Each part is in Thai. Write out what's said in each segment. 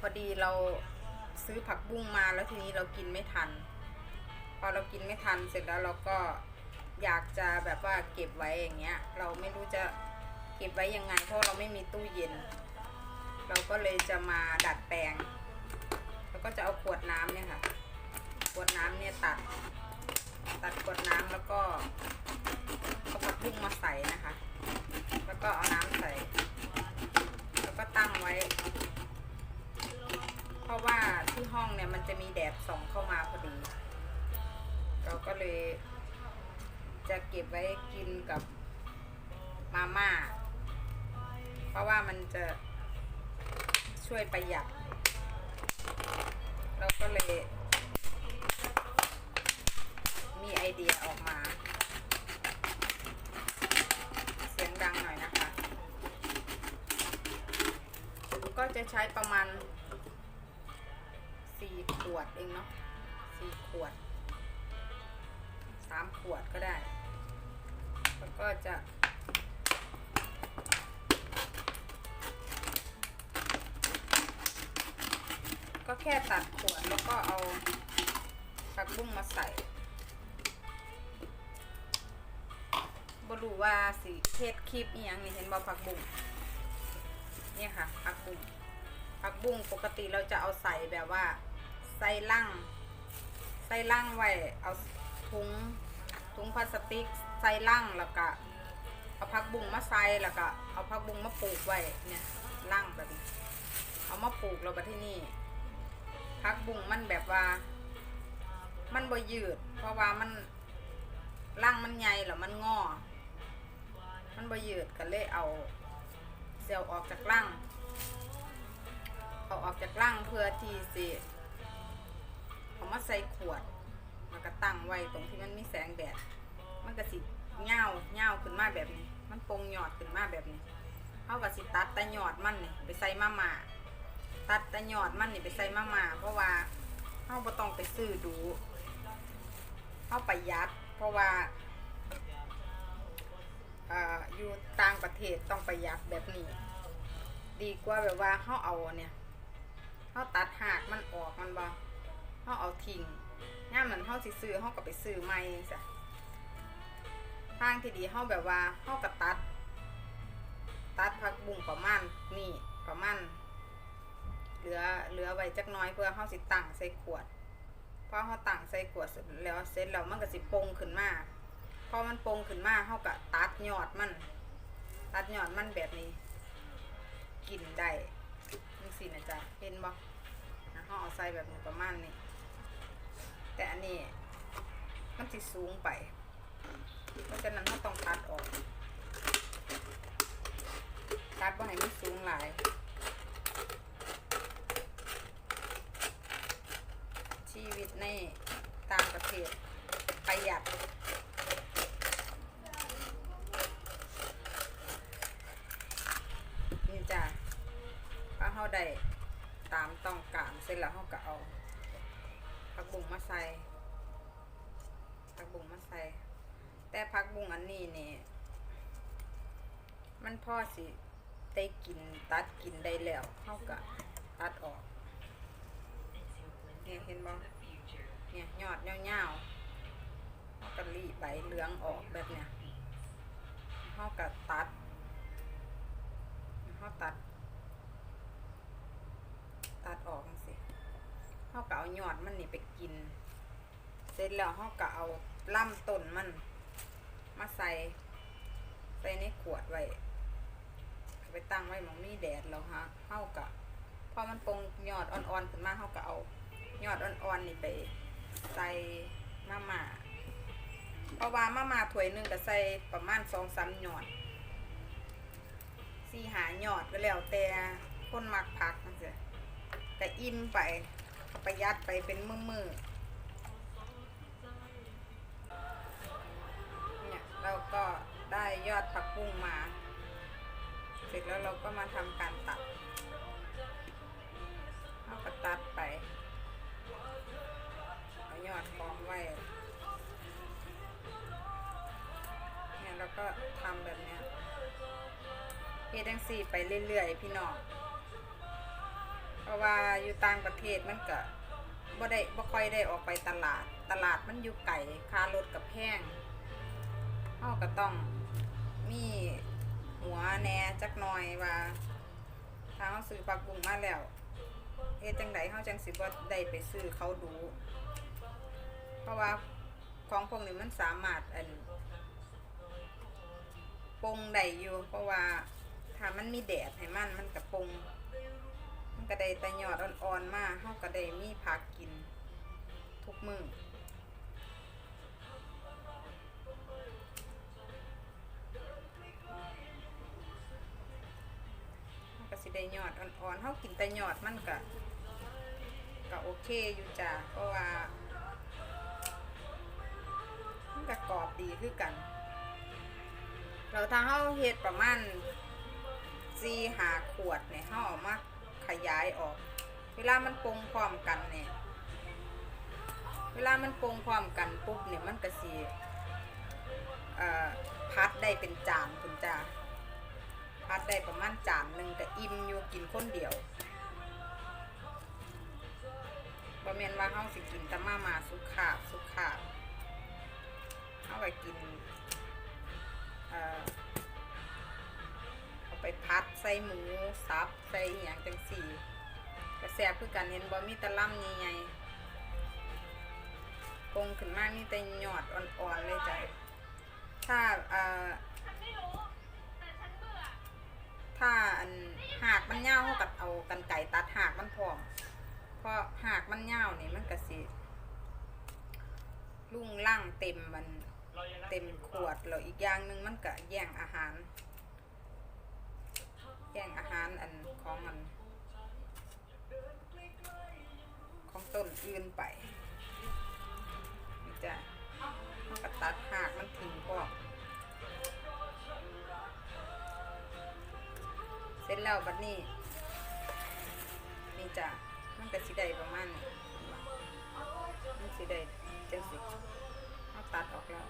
พอดีเราซื้อผักบุ้งมาแล้วทีนี้เรากินไม่ทัน พอเรากินไม่ทันเสร็จแล้วเราก็อยากจะแบบว่าเก็บไว้อย่างเงี้ย เราไม่รู้จะเก็บไว้ยังไง เพราะเราไม่มีตู้เย็น เราก็เลยจะมาดัดแปลง แล้วก็จะเอาขวดน้ำเนี่ยค่ะ ขวดน้ำเนี่ยตัด ตัดขวดน้ำแล้วก็เอาผักบุ้งมาใส่นะคะ แล้วก็เอาน้ำ ที่ห้องเนี่ยมันจะมีแดดส่องเข้ามาพอดี เราก็เลย จะเก็บไว้กินกับมาม่า เพราะว่ามันจะช่วยประหยัด เราก็เลยมีไอเดียออกมา เสียงดังหน่อยนะคะ ก็จะใช้ประมาณ สี่ขวดเองเนาะสี่ขวดสามขวดก็ได้ แล้วก็จะก็แค่ตัดขวดแล้วก็เอาผักบุ้งมาใส่บรู้ว่าสีเทศคลิปอีหยังนี่เห็นบ่ผักบุ้งเนี่ยค่ะผักบุ้งผักบุ้งปกติเราจะเอาใส่แบบว่า ใส่ล่างใส่ล่างไว้เอาถุงถุงพลาสติกใส่ล่างแล้วก็เอาผักบุ้งมาใส่แล้วก็เอาผักบุ้งมาปลูกไว้เนี่ยล่างแบบนี้เอามาปลูกเราไปที่นี่พักบุ้งมันแบบว่า มันบ่ยืด เพราะว่ามันร่างมันใหญ่แล้วมันงอ มันบ่ยืดก็เลยเอาเซลล์ออกจากร่างเอาออกจากร่างเพื่อที่สิ เอามาใส่ขวดแล้วก็ตั้งไว้ตรงที่มันมีแสงแดดมันก็สิเงาเงาขึ้นมาแบบนี้ มันโปงหยอดขึ้นมาแบบนี้เขาก็สิตัดแต่หยอดมันนี่ไปใส่มาม่าตัดแต่ยอดมันนี่ไปใส่มาม่าเพราะว่าเขาบ่ต้องไปซื้อดูเขาประหยัดเพราะว่าเอ่ออยู่ต่างประเทศต้องประหยัดแบบนี้ ดีกว่าแบบว่าเขาเอาเนี่ยเขาตัดหากมันออกมันบ่ เขาเอาทิ้งย่ามนั้นเขาสิซื้อเขาก็ไปซื้อใหม่จ้ะทางที่ดีเขาแบบว่าเขาก็ตัด ตัดผักบุ้งประมาณนี่ประมาณเหลือเหลือไว้จักน้อยเพื่อเฮาสิตั้งใส่ขวดพอเฮาตั้งใส่ขวดเสร็จแล้วเสร็จแล้วมันก็สิปงขึ้นมาพอมันปงขึ้นมาเฮาก็ตัดยอดมัน ตัดยอดมันแบบนี้ กินได้จังซี่นะจ๊ะเห็นบ่นะเฮาเอาใส่แบบนี้ประมาณนี้ แต่อันนี้มันสิสูงไป เพราะฉะนั้นเฮาต้องตัดออก ตัดบ่ให้มันสูงหลายชีวิตในต่างประเทศประหยัดนี่จ้ะพอเขาได้ตามต้องการเสร็จแล้วเขาก็เอา ผักบุ้งมาใส่ผักบุ้งมาใส่ แต่ผักบุ้งอันนี้นี่มันพ่อสิได้กินตัดกินได้แล้วเขาก็ตัดออกเนี่ยเห็นบ่เนี่ยยอดยาๆเขาก็รีใบเหลืองออกแบบเนี้ยเขาก็ตัดเขาตัด ตัดออกจังสิ เขาก็เอายอดมันนี่ไปกิน เสร็จแล้วเขาก็เอาล่ำต้นมัน มาใส่ใส่ในขวดไว้ไปตั้งไว้หมองมีแดดแล้วฮะเขาก็พอมันปรงยอดอ่อนๆขึ้นมาเขาก็เอายอดอ่อนๆนี่ไปใส่มาม่าเพราะว่ามาม่าถ้วยหนึ่งก็ใส่ประมาณสองสามยอดสี่หายอดก็แล้วแต่คนมักผักนะจ๊ะก็อิ่มไป ประหยัดไปเป็นมือมือเนี่ยเราก็ได้ยอดผักบุ้งมา เสร็จแล้วเราก็มาทำการตัดเราก็ตัดไปเอายอดกองไว้เนี่ยแล้วก็ทำแบบเนี้ยเฮ็ดจังสี่ไปเรื่อยๆพี่น้อง ราะว่าอยู่ต่างประเทศมันก็บ่ได้บ่ค่อยได้ออกไปตลาด ตลาดมันอยู่ไกลค่ารถกับแพงเฮาก็ต้องมีหัวแหน่จักหน่อยว่าถ้าเฮาซื้อผักบุ้งมาแล้วเฮ็ดจังไดเฮาจังสิบ่ได้ไปซื้อเขาดู เพราะว่าของพวกนี้มันสามารถอันปรุงได้อยู่เพราะว่าถ้ามันมีแดดให้มันมันก็ปรุง ก็ได้แต่ยอดอ่อนๆมาเฮาก็ได้มีผักกิน ทุกมื้อเฮาก็สิได้ยอดอ่อนๆเฮากินแต่ยอดมันก็ก็โอเคอยู่จ้ะเพราะว่ามันก็กรอบดีคือกัน เราถ้าเฮาเฮ็ดประมาณสี่หาขวดเนี่ยเฮาเอามา ขยายออก เวลามันปรุงพร้อมกันเนี่ย เวลามันปรุงพร้อมกันปุ๊บเนี่ยมันก็สิเอ่อพัดได้เป็นจานคุณจ้าพัดได้ประมาณจานหนึ่งก็อิ่มอยู่กินคนเดียวบ่แม่นว่าเฮาสิกินต่มามาสุขาสุขาเฮาก็กินเอ่อ ไปพัดใส่หมูสับใส่อหย่างจังสี่ก็แซ่บคือกันเห็นบ่มีตะล่ำใหญ่ๆปงขึ้นมามีแต่หยอดอ่อนๆเลยจ้ะถ้าเอ่อถ้าอันหากมันเน่าเขากัดเอากันไก่ตัดหากมันพร้อมเพราะหากมันเน่านี่มันก็สิลุ่งล่างเต็มมันเต็มขวดแล้วอีกอย่างหนึ่งมันก็แย่งอาหาร แย่งอาหารอันของอัน ของต้นอื่นไปนี่จ้ะมันก็ตัดหากมันทิ้งพวกเสร็จแล้วบัดนี้ นี่จ้ะมันก็สิได้ประมาณนี้มันสิได้จังสิเอาตัดออกแล้ว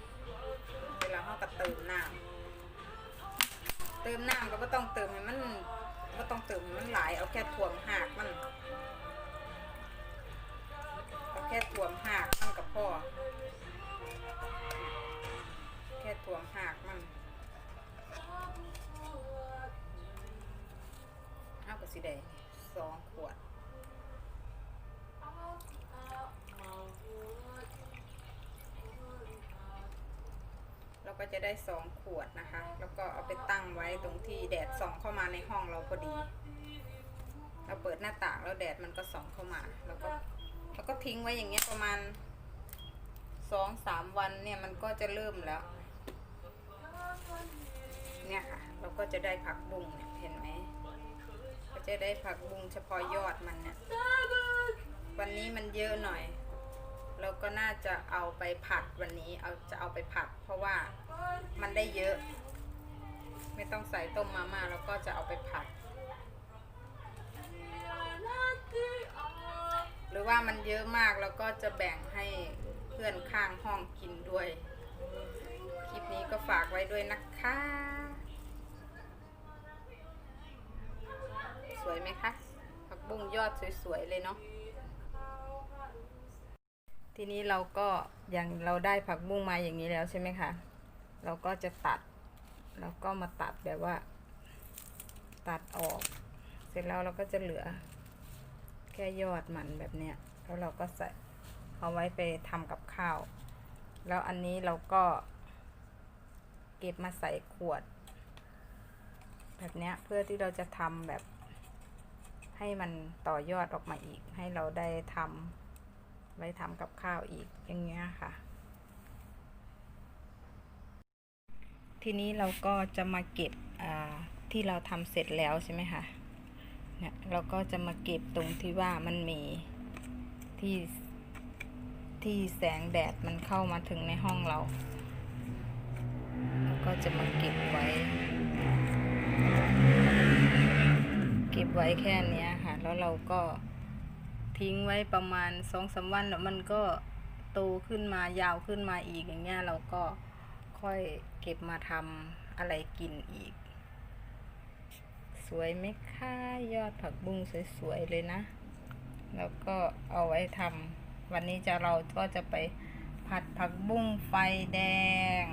เวลาเขาก็เติมน้ำ เติมน้ำก็ไม่ต้องเติมให้มันไม่ต้องเติมให้มันหลายเอาแค่ถ่วงหากมันเอาแค่ถ่วงหากมันกับพ่อแค่ถ่วงหากมันเอาก็สิได้สองขวด เรา ก็จะได้สองขวดนะคะ แล้วก็เอาไปตั้งไว้ตรงที่แดดส่องเข้ามาในห้องเราพอดี เราเปิดหน้าต่างแล้วแดดมันก็ส่องเข้ามาแล้วก็แล้วก็ทิ้งไว้อย่างเงี้ยประมาณสองสามวันเนี่ยมันก็จะเริ่มแล้ว เนี่ยค่ะ เราก็จะได้ผักบุ้งเนี่ยเห็นไหมก็จะได้ผักบุ้งเฉพาะยอดมันเนี่ยวันนี้มันเยอะหน่อย ก็น่าจะเอาไปผัดวันนี้เอาจะเอาไปผัด เพราะว่ามันได้เยอะ ไม่ต้องใส่ต้มมาม่าแล้วก็จะเอาไปผัด หรือว่ามันเยอะมากแล้วก็จะแบ่งให้เพื่อนข้างห้องกินด้วย คลิปนี้ก็ฝากไว้ด้วยนะคะ สวยไหมคะผักบุ้งยอดสวยๆเลยเนาะ ทีนี้เราก็อย่างเราได้ผักบุ้งมาอย่างนี้แล้วใช่ไหมคะ เราก็จะตัด แล้วก็มาตัดแบบว่า ตัดออก เสร็จแล้วเราก็จะเหลือ แค่ยอดมันแบบเนี้ย แล้วเราก็ใส่เอาไว้ไปทำกับข้าว แล้วอันนี้เราก็ เก็บมาใส่ขวด แบบเนี้ยเพื่อที่เราจะทำแบบให้มันต่อยอดออกมาอีกให้เราได้ทำ ไว้ทำกับข้าวอีกอย่างเงี้ยค่ะ ทีนี้เราก็จะมาเก็บที่เราทำเสร็จแล้วใช่ไหมคะเนี่ยเราก็จะมาเก็บตรงที่ว่ามันมีที่ที่แสงแดดมันเข้ามาถึงในห้องเราก็จะมาเก็บไว้ เก็บไว้แค่นี้ค่ะ แล้วเราก็ ทิ้งไว้ประมาณสองสามวันแล้วมันก็โตขึ้นมายาวขึ้นมาอีกอย่างเงี้ยเราก็ค่อยเก็บมาทำอะไรกินอีก สวยไหมคะยอดผักบุ้งสวยๆเลยนะ แล้วก็เอาไว้ทำวันนี้จะเราก็จะไปผัดผักบุ้งไฟแดง